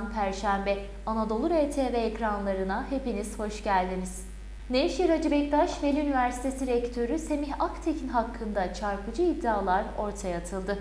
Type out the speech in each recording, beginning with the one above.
günlerden 14 Nisan Perşembe Anadolu RTV ekranlarına hepiniz hoş geldiniz. Nevşehir Hacı Bektaş Veli Üniversitesi Rektörü Semih Aktekin hakkında çarpıcı iddialar ortaya atıldı.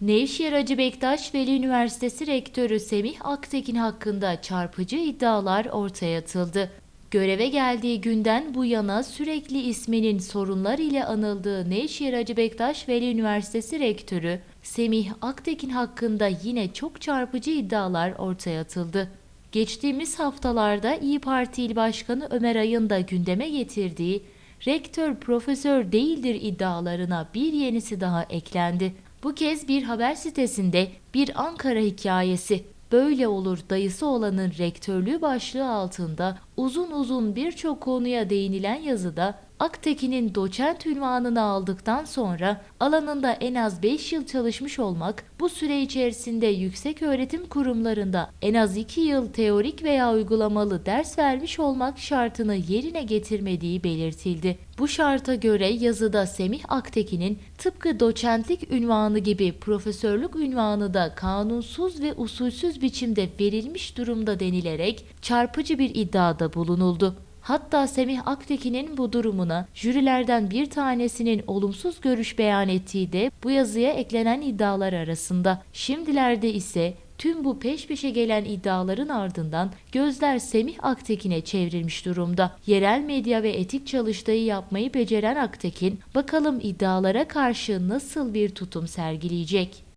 Nevşehir Hacı Bektaş Veli Üniversitesi Rektörü Semih Aktekin hakkında çarpıcı iddialar ortaya atıldı. Göreve geldiği günden bu yana sürekli isminin sorunlar ile anıldığı Nevşehir Hacı Bektaş Veli Üniversitesi Rektörü Semih Aktekin hakkında yine çok çarpıcı iddialar ortaya atıldı. Geçtiğimiz haftalarda İyi Parti İl Başkanı Ömer Ay'ın da gündeme getirdiği rektör profesör değildir iddialarına bir yenisi daha eklendi. Bu kez bir haber sitesinde bir Ankara hikayesi Böyle olur dayısı olanın rektörlüğü başlığı altında uzun uzun birçok konuya değinilen yazıda Aktekin'in doçent ünvanını aldıktan sonra alanında en az 5 yıl çalışmış olmak, bu süre içerisinde yüksek öğretim kurumlarında en az 2 yıl teorik veya uygulamalı ders vermiş olmak şartını yerine getirmediği belirtildi. Bu şarta göre yazıda Semih Aktekin'in tıpkı doçentlik ünvanı gibi profesörlük ünvanı da kanunsuz ve usulsüz biçimde verilmiş durumda denilerek çarpıcı bir iddiada bulunuldu. Hatta Semih Aktekin'in bu durumuna jürilerden bir tanesinin olumsuz görüş beyan ettiği de bu yazıya eklenen iddialar arasında. Şimdilerde ise tüm bu peş peşe gelen iddiaların ardından gözler Semih Aktekin'e çevrilmiş durumda. Yerel medya ve etik çalıştayı yapmayı beceren Aktekin bakalım iddialara karşı nasıl bir tutum sergileyecek?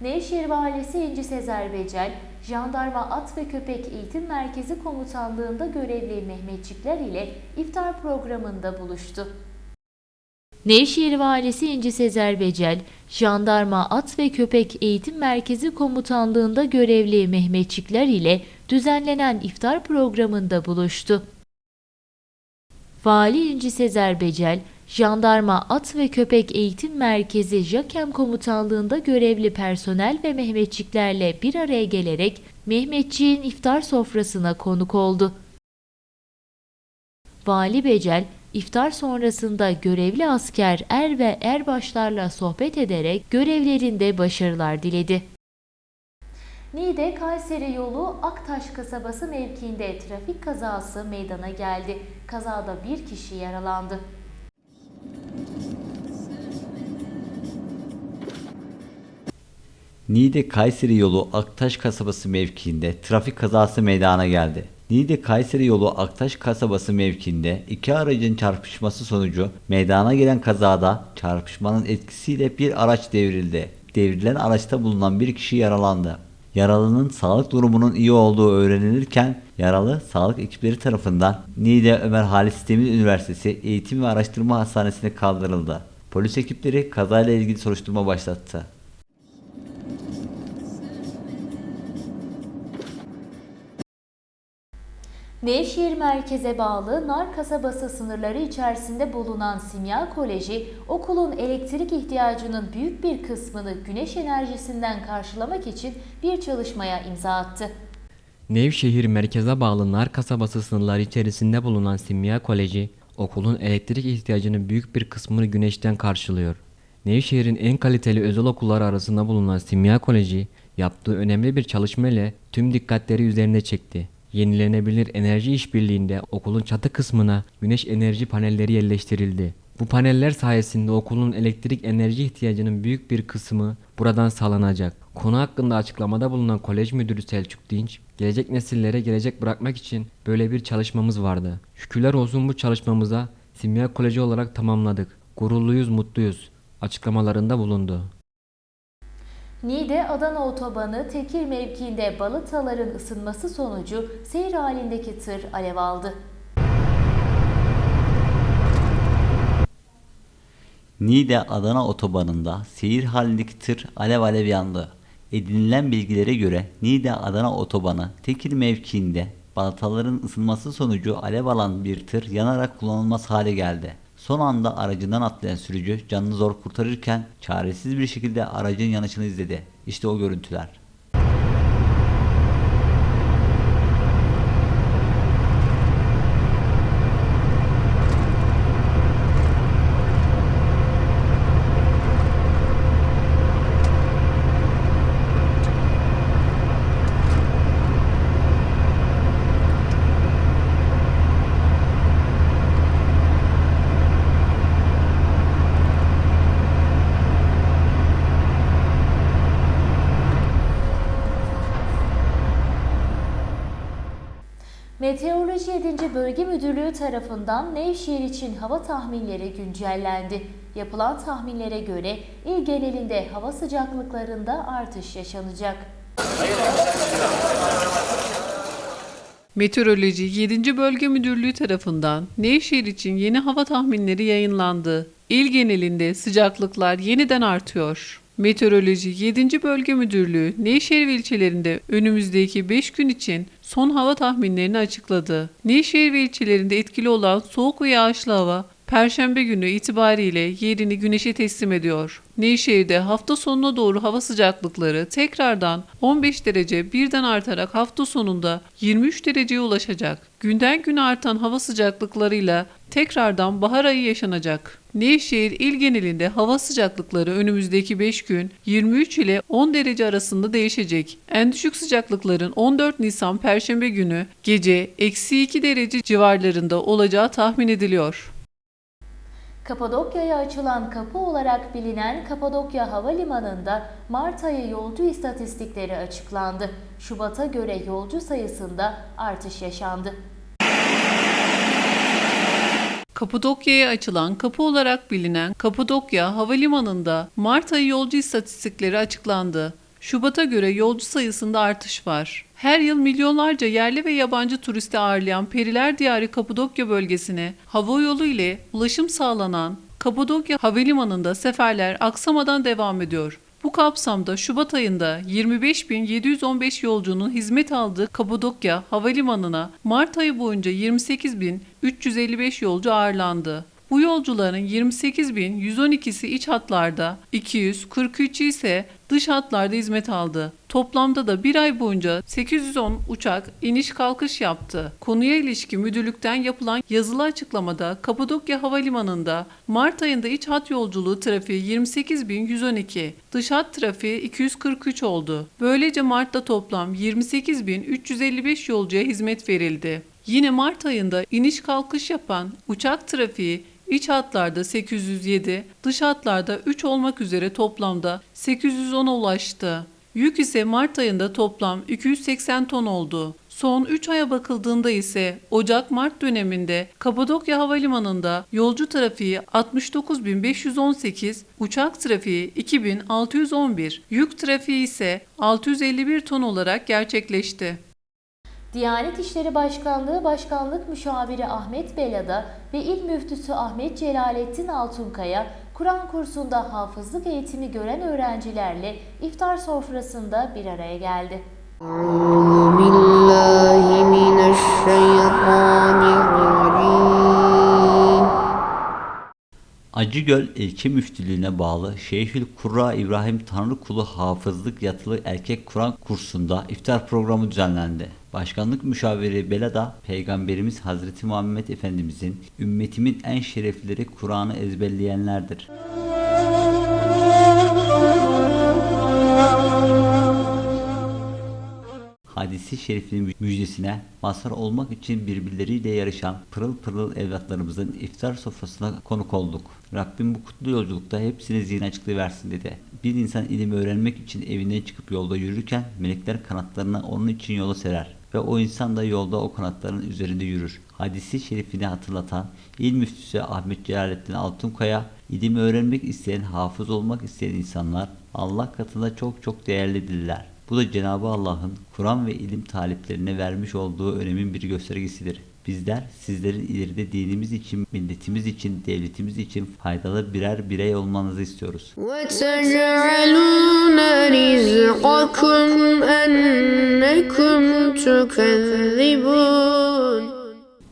Nevşehir Valisi İnci Sezer Becel, Jandarma At ve Köpek Eğitim Merkezi Komutanlığında görevli Mehmetçikler ile iftar programında buluştu. Nevşehir Valisi İnci Sezer Becel, Jandarma At ve Köpek Eğitim Merkezi Komutanlığında görevli Mehmetçikler ile düzenlenen iftar programında buluştu. Vali İnci Sezer Becel, Jandarma At ve Köpek Eğitim Merkezi JAKEM Komutanlığında görevli personel ve Mehmetçiklerle bir araya gelerek Mehmetçiğin iftar sofrasına konuk oldu. Vali Becel, iftar sonrasında görevli asker er ve erbaşlarla sohbet ederek görevlerinde başarılar diledi. Niğde Kayseri yolu Aktaş kasabası mevkiinde trafik kazası meydana geldi. Kazada bir kişi yaralandı. Niğde Kayseri yolu Aktaş kasabası mevkiinde trafik kazası meydana geldi. Niğde Kayseri yolu Aktaş kasabası mevkiinde iki aracın çarpışması sonucu meydana gelen kazada çarpışmanın etkisiyle bir araç devrildi. Devrilen araçta bulunan bir kişi yaralandı. Yaralının sağlık durumunun iyi olduğu öğrenilirken yaralı sağlık ekipleri tarafından Niğde Ömer Halis Demir Üniversitesi Eğitim ve Araştırma Hastanesi'ne kaldırıldı. Polis ekipleri kazayla ilgili soruşturma başlattı. Nevşehir merkeze bağlı Nar kasabası sınırları içerisinde bulunan Simya Koleji, okulun elektrik ihtiyacının büyük bir kısmını güneş enerjisinden karşılamak için bir çalışmaya imza attı. Nevşehir merkeze bağlı Nar kasabası sınırları içerisinde bulunan Simya Koleji, okulun elektrik ihtiyacının büyük bir kısmını güneşten karşılıyor. Nevşehir'in en kaliteli özel okulları arasında bulunan Simya Koleji, yaptığı önemli bir çalışma ile tüm dikkatleri üzerine çekti. Yenilenebilir enerji işbirliğinde okulun çatı kısmına güneş enerji panelleri yerleştirildi. Bu paneller sayesinde okulun elektrik enerji ihtiyacının büyük bir kısmı buradan sağlanacak. Konu hakkında açıklamada bulunan kolej müdürü Selçuk Dinç, gelecek nesillere gelecek bırakmak için böyle bir çalışmamız vardı. Şükürler olsun bu çalışmamıza Simya Koleji olarak tamamladık. Gururluyuz, mutluyuz açıklamalarında bulundu. Niğde Adana otobanı Tekir mevkiinde balataların ısınması sonucu seyir halindeki tır alev aldı. Niğde Adana otobanında seyir halindeki tır alev alev yandı. Edinilen bilgilere göre Niğde Adana otobanı Tekir mevkiinde balataların ısınması sonucu alev alan bir tır yanarak kullanılmaz hale geldi. Son anda aracından atlayan sürücü canını zor kurtarırken çaresiz bir şekilde aracın yanışını izledi. İşte o görüntüler. Meteoroloji 7. Bölge Müdürlüğü tarafından Nevşehir için hava tahminleri güncellendi. Yapılan tahminlere göre il genelinde hava sıcaklıklarında artış yaşanacak. Meteoroloji 7. Bölge Müdürlüğü tarafından Nevşehir için yeni hava tahminleri yayınlandı. İl genelinde sıcaklıklar yeniden artıyor. Meteoroloji 7. Bölge Müdürlüğü Nevşehir ilçelerinde önümüzdeki 5 gün için son hava tahminlerini açıkladı. Nevşehir ilçelerinde etkili olan soğuk ve yağışlı hava Perşembe günü itibariyle yerini güneşe teslim ediyor. Nevşehir'de hafta sonuna doğru hava sıcaklıkları tekrardan 15 derece birden artarak hafta sonunda 23 dereceye ulaşacak. Günden güne artan hava sıcaklıklarıyla tekrardan bahar ayı yaşanacak. Nevşehir il genelinde hava sıcaklıkları önümüzdeki 5 gün 23 ile 10 derece arasında değişecek. En düşük sıcaklıkların 14 Nisan Perşembe günü gece eksi 2 derece civarlarında olacağı tahmin ediliyor. Kapadokya'ya açılan kapı olarak bilinen Kapadokya Havalimanı'nda Mart ayı yolcu istatistikleri açıklandı. Şubat'a göre yolcu sayısında artış yaşandı. Kapadokya'ya açılan kapı olarak bilinen Kapadokya Havalimanı'nda Mart ayı yolcu istatistikleri açıklandı. Şubat'a göre yolcu sayısında artış var. Her yıl milyonlarca yerli ve yabancı turisti ağırlayan Periler Diyarı Kapadokya bölgesine hava yolu ile ulaşım sağlanan Kapadokya Havalimanı'nda seferler aksamadan devam ediyor. Bu kapsamda Şubat ayında 25.715 yolcunun hizmet aldığı Kapadokya Havalimanı'na Mart ayı boyunca 28.355 yolcu ağırlandı. Bu yolcuların 28.112'si iç hatlarda, 243'ü ise dış hatlarda hizmet aldı. Toplamda da bir ay boyunca 810 uçak iniş kalkış yaptı. Konuya ilişkin müdürlükten yapılan yazılı açıklamada Kapadokya Havalimanı'nda Mart ayında iç hat yolculuğu trafiği 28.112, dış hat trafiği 243 oldu. Böylece Mart'ta toplam 28.355 yolcuya hizmet verildi. Yine Mart ayında iniş kalkış yapan uçak trafiği iç hatlarda 807, dış hatlarda 3 olmak üzere toplamda 810'a ulaştı. Yük ise Mart ayında toplam 280 ton oldu. Son 3 aya bakıldığında ise Ocak-Mart döneminde Kapadokya Havalimanı'nda yolcu trafiği 69.518, uçak trafiği 2611, yük trafiği ise 651 ton olarak gerçekleşti. Diyanet İşleri Başkanlığı Başkanlık Müşaviri Ahmet Belada ve İl Müftüsü Ahmet Celalettin Altunkaya, Kur'an kursunda hafızlık eğitimi gören öğrencilerle iftar sofrasında bir araya geldi. Acıgöl İlçe Müftülüğü'ne bağlı Şeyhül Kurra İbrahim Tanrıkulu Hafızlık Yatılı Erkek Kur'an kursunda iftar programı düzenlendi. Başkanlık müşaviri Belada, Peygamberimiz Hazreti Muhammed Efendimizin ümmetimin en şerefleri Kur'an'ı ezberleyenlerdir. hadisi şerifinin müjdesine mazhar olmak için birbirleriyle yarışan pırıl pırıl evlatlarımızın iftar sofrasına konuk olduk. Rabbim bu kutlu yolculukta hepsine zihin açıklığı versin dedi. Bir insan ilim öğrenmek için evinden çıkıp yolda yürürken melekler kanatlarını onun için yola serer ve o insan da yolda o kanatların üzerinde yürür. Hadisi şerifini hatırlatan İl Müftüsü Ahmet Celalettin Altunkaya, ilim öğrenmek isteyen, hafız olmak isteyen insanlar Allah katında çok çok değerlidirler. Bu da Cenab-ı Allah'ın Kur'an ve ilim taliplerine vermiş olduğu önemin bir göstergesidir. Bizler sizlerin ileride dinimiz için, milletimiz için, devletimiz için faydalı birer birey olmanızı istiyoruz. وتجعلون رزقكم أنكم تكذبون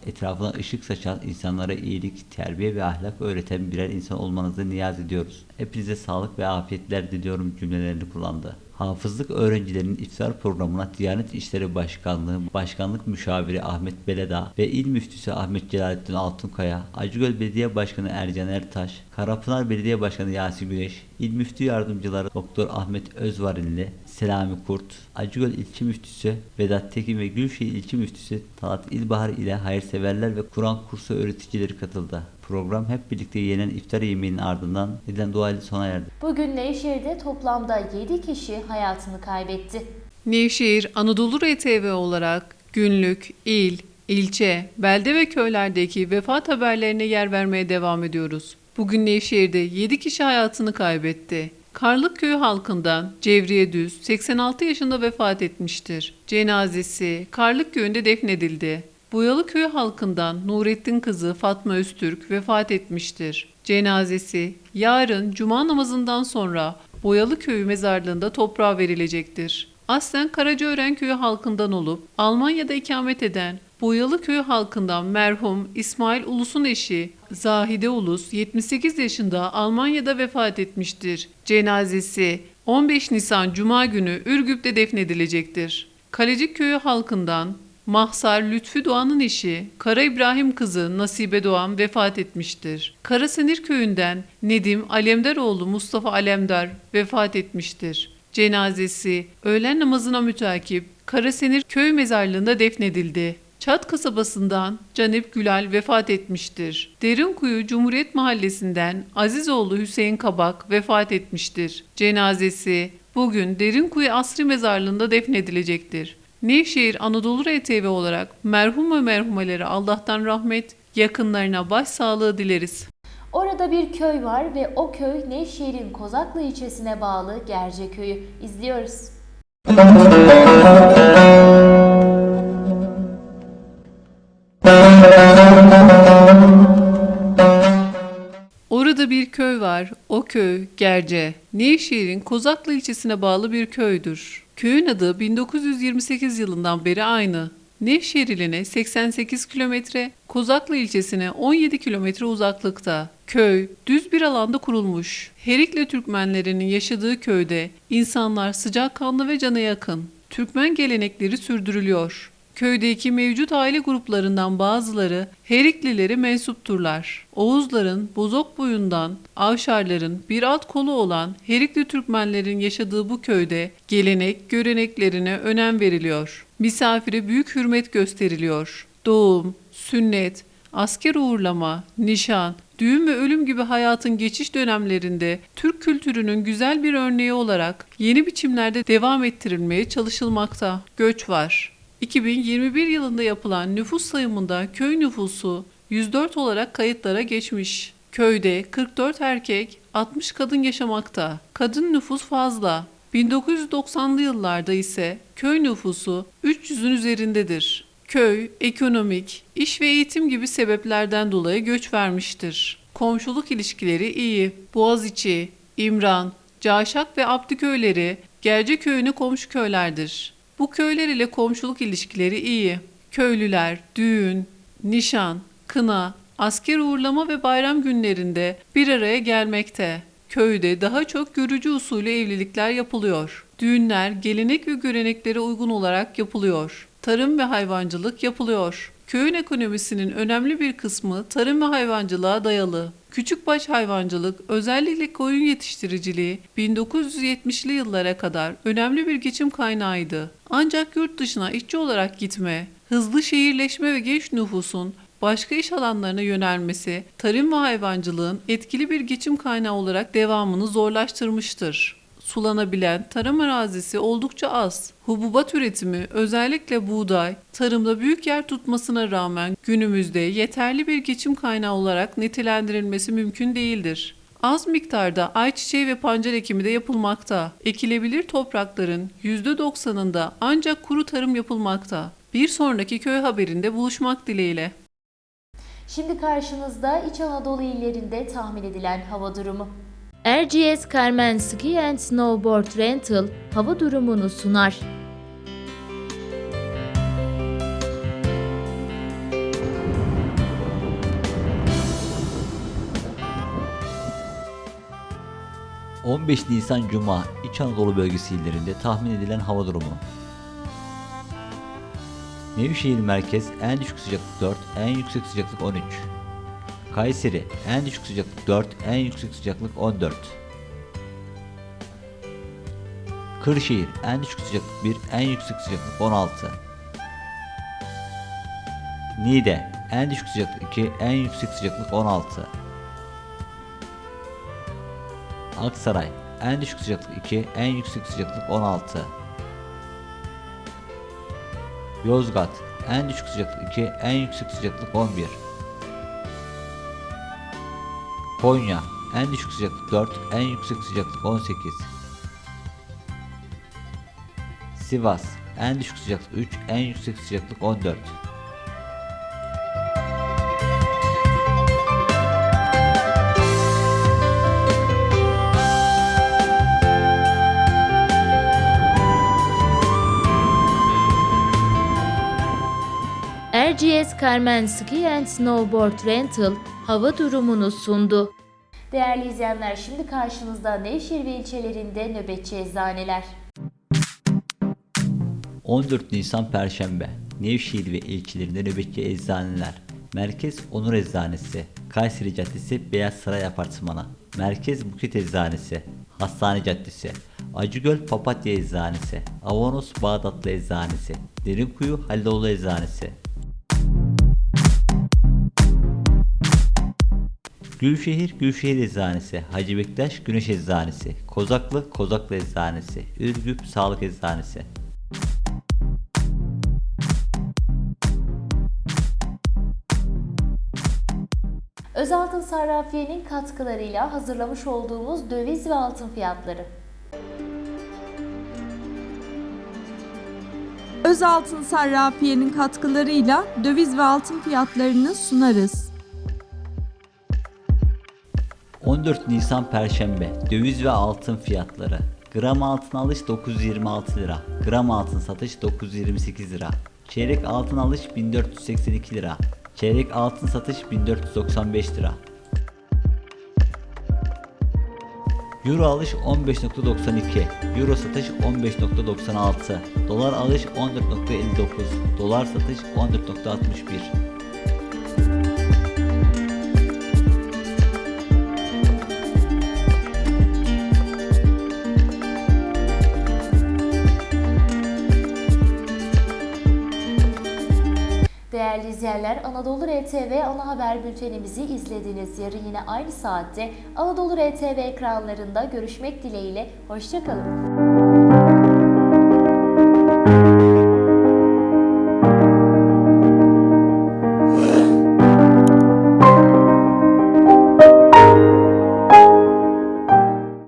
Etrafına ışık saçan, insanlara iyilik, terbiye ve ahlak öğreten birer insan olmanızı niyaz ediyoruz. Hepinize sağlık ve afiyetler diliyorum cümlelerini kullandı. Hafızlık öğrencilerinin iftar programına Diyanet İşleri Başkanlığı Başkanlık Müşaviri Ahmet Beleda ve İl Müftüsü Ahmet Celalettin Altunkaya, Acıgöl Belediye Başkanı Ercan Ertaş, Karapınar Belediye Başkanı Yasin Güneş, İl Müftü Yardımcıları Doktor Ahmet Özvarinli, Selami Kurt, Acıgöl İlçe Müftüsü Vedat Tekin ve Gülşehir İlçe Müftüsü Talat İlbahar ile hayırseverler ve Kur'an kursu öğreticileri katıldı. Program hep birlikte yenen iftar yemeğinin ardından edilen dua ile sona erdi. Bugün Nevşehir'de toplamda 7 kişi hayatını kaybetti. Nevşehir Anadolu RTV olarak günlük, il, İlçe, belde ve köylerdeki vefat haberlerine yer vermeye devam ediyoruz. Bugün Nevşehir'de 7 kişi hayatını kaybetti. Karlık köyü halkından Cevriye Düz 86 yaşında vefat etmiştir. Cenazesi Karlık köyünde defnedildi. Boyalı köyü halkından Nurettin kızı Fatma Öztürk vefat etmiştir. Cenazesi yarın cuma namazından sonra Boyalı köyü mezarlığında toprağa verilecektir. Aslen Karacaören köyü halkından olup Almanya'da ikamet eden Boyalı köyü halkından merhum İsmail Ulus'un eşi Zahide Ulus 78 yaşında Almanya'da vefat etmiştir. Cenazesi 15 Nisan Cuma günü Ürgüp'te defnedilecektir. Kalecik köyü halkından Mahsar Lütfü Doğan'ın eşi Kara İbrahim kızı Nasibe Doğan vefat etmiştir. Karasenir köyünden Nedim Alemdaroğlu Mustafa Alemdar vefat etmiştir. Cenazesi öğlen namazına mütakip Karasenir köy mezarlığında defnedildi. Çat kasabasından Canip Gülal vefat etmiştir. Derinkuyu Cumhuriyet Mahallesi'nden Azizoğlu Hüseyin Kabak vefat etmiştir. Cenazesi bugün Derinkuyu Asri Mezarlığı'nda defnedilecektir. Nevşehir Anadolu RTV olarak merhum ve merhumelere Allah'tan rahmet, yakınlarına başsağlığı dileriz. Orada bir köy var ve o köy Nevşehir'in Kozaklı ilçesine bağlı Gerce köyü. İzliyoruz. Orada bir köy var. O köy Gerce. Nevşehir'in Kozaklı ilçesine bağlı bir köydür. Köyün adı 1928 yılından beri aynı. Nevşehir iline 88 kilometre, Kozaklı ilçesine 17 kilometre uzaklıkta. Köy düz bir alanda kurulmuş. Herikli Türkmenlerinin yaşadığı köyde insanlar sıcakkanlı ve cana yakın. Türkmen gelenekleri sürdürülüyor. Köydeki mevcut aile gruplarından bazıları Heriklileri mensupturlar. Oğuzların Bozok boyundan, Avşarların bir alt kolu olan Herikli Türkmenlerin yaşadığı bu köyde gelenek, göreneklerine önem veriliyor. Misafire büyük hürmet gösteriliyor. Doğum, sünnet, asker uğurlama, nişan, düğün ve ölüm gibi hayatın geçiş dönemlerinde Türk kültürünün güzel bir örneği olarak yeni biçimlerde devam ettirilmeye çalışılmakta. Göç var. 2021 yılında yapılan nüfus sayımında köy nüfusu 104 olarak kayıtlara geçmiş. Köyde 44 erkek, 60 kadın yaşamakta. Kadın nüfus fazla. 1990'lı yıllarda ise köy nüfusu 300'ün üzerindedir. Köy, ekonomik, iş ve eğitim gibi sebeplerden dolayı göç vermiştir. Komşuluk ilişkileri iyi. Boğaziçi, İmran, Caşak ve Abdü köyleri Gerce köyüne komşu köylerdir. Bu köyler ile komşuluk ilişkileri iyi. Köylüler düğün, nişan, kına, asker uğurlama ve bayram günlerinde bir araya gelmekte. Köyde daha çok görücü usulü evlilikler yapılıyor. Düğünler gelenek ve göreneklere uygun olarak yapılıyor. Tarım ve hayvancılık yapılıyor. Köyün ekonomisinin önemli bir kısmı tarım ve hayvancılığa dayalı. Küçükbaş hayvancılık, özellikle koyun yetiştiriciliği 1970'li yıllara kadar önemli bir geçim kaynağıydı. Ancak yurt dışına işçi olarak gitme, hızlı şehirleşme ve genç nüfusun başka iş alanlarına yönelmesi, tarım ve hayvancılığın etkili bir geçim kaynağı olarak devamını zorlaştırmıştır. Sulanabilen tarım arazisi oldukça az. Hububat üretimi özellikle buğday, tarımda büyük yer tutmasına rağmen günümüzde yeterli bir geçim kaynağı olarak nitelendirilmesi mümkün değildir. Az miktarda ayçiçeği ve pancar ekimi de yapılmakta. Ekilebilir toprakların %90'ında ancak kuru tarım yapılmakta. Bir sonraki köy haberinde buluşmak dileğiyle. Şimdi karşınızda İç Anadolu illerinde tahmin edilen hava durumu. RGS Carmen Ski and Snowboard Rental hava durumunu sunar. Cuma 15 Nisan Cuma İç Anadolu bölgesi illerinde tahmin edilen hava durumu. Nevşehir merkez en düşük sıcaklık 4, en yüksek sıcaklık 13. Kayseri en düşük sıcaklık 4, en yüksek sıcaklık 14. Kırşehir en düşük sıcaklık 1, en yüksek sıcaklık 16. Niğde en düşük sıcaklık 2, en yüksek sıcaklık 16. Aksaray en düşük sıcaklık 2, en yüksek sıcaklık 16. Yozgat en düşük sıcaklık 2, en yüksek sıcaklık 11. Konya, en düşük sıcaklık 4, en yüksek sıcaklık 18. Sivas, en düşük sıcaklık 3, en yüksek sıcaklık 14. Erciyes Carmen Ski and Snowboard Rental hava durumunu sundu. Değerli izleyenler şimdi karşınızda Nevşehir ve ilçelerinde nöbetçi eczaneler. 14 Nisan Perşembe Nevşehir ve ilçelerinde nöbetçi eczaneler. Merkez Onur Eczanesi Kayseri Caddesi Beyaz Saray Apartmanı. Merkez Buket Eczanesi Hastane Caddesi. Acıgöl Papatya Eczanesi Avanos Bağdatlı Eczanesi. Derinkuyu Halloğlu Eczanesi Gülşehir Gülşehir Eczanesi, Hacı Bektaş Güneş Eczanesi, Kozaklı Kozaklı Eczanesi, Ürgüp Sağlık Eczanesi. Özaltın Sarrafiye'nin katkılarıyla hazırlamış olduğumuz döviz ve altın fiyatları. Özaltın Sarrafiye'nin katkılarıyla döviz ve altın fiyatlarını sunarız. 14 Nisan Perşembe Döviz ve altın fiyatları. Gram altın alış 926 lira Gram altın satış 928 lira. Çeyrek altın alış 1482 lira Çeyrek altın satış 1495 lira. Euro alış 15.92 Euro satış 15.96 Dolar alış 14.59 Dolar satış 14.61 İzleyenler Anadolu RTV ana haber bültenimizi izlediniz. Yarın yine aynı saatte Anadolu RTV ekranlarında görüşmek dileğiyle. Hoşçakalın.